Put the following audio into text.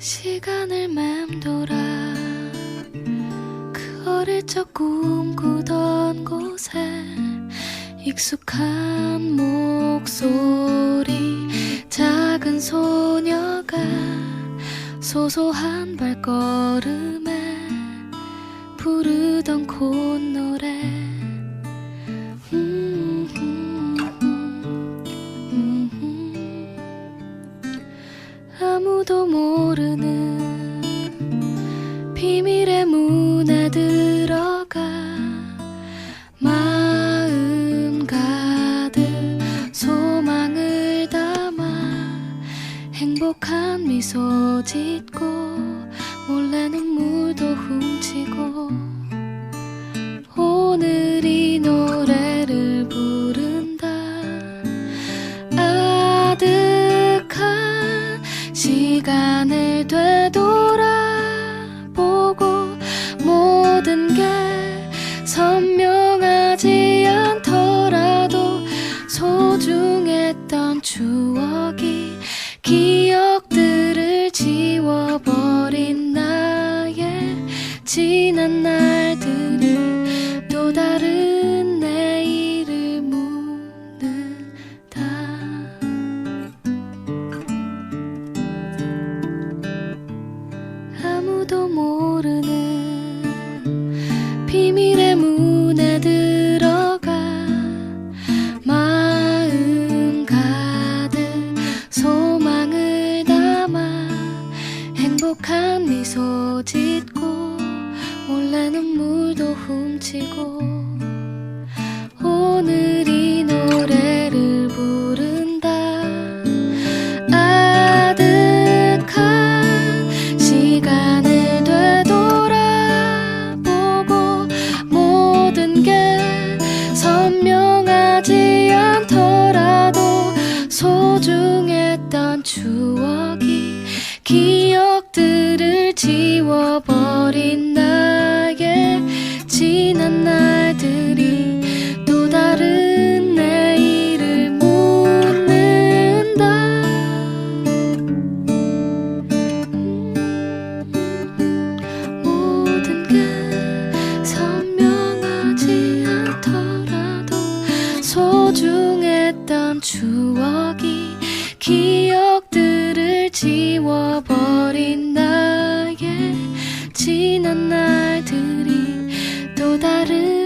시간을 맴돌아 그 어릴 적 꿈꾸던 곳에 익숙한 목소리 작은 소녀가 소소한 발걸음에 부르던 콧노래 아무도 모르는 비밀의 문에 들어가 마음 가득 소망을 담아 행복한 미소 짓고 추억이 기억들을 지워버린 나의 지난 날들이 또 다른 내일을 묻는다. 아무도 모르는 비밀 미소 짓고 몰래 눈물도 훔치고 오늘 이 노래를 부른다. 아득한 시간을 되돌아보고 모든 게 선명하지 않더라도 소중했던 추억이 기억들을 지워버린 나의 지난 날들이 또 다른 내일을 묻는다. 모든 게 선명하지 않더라도 소중했던 추억이 기억들을 지워버린 나 உதறு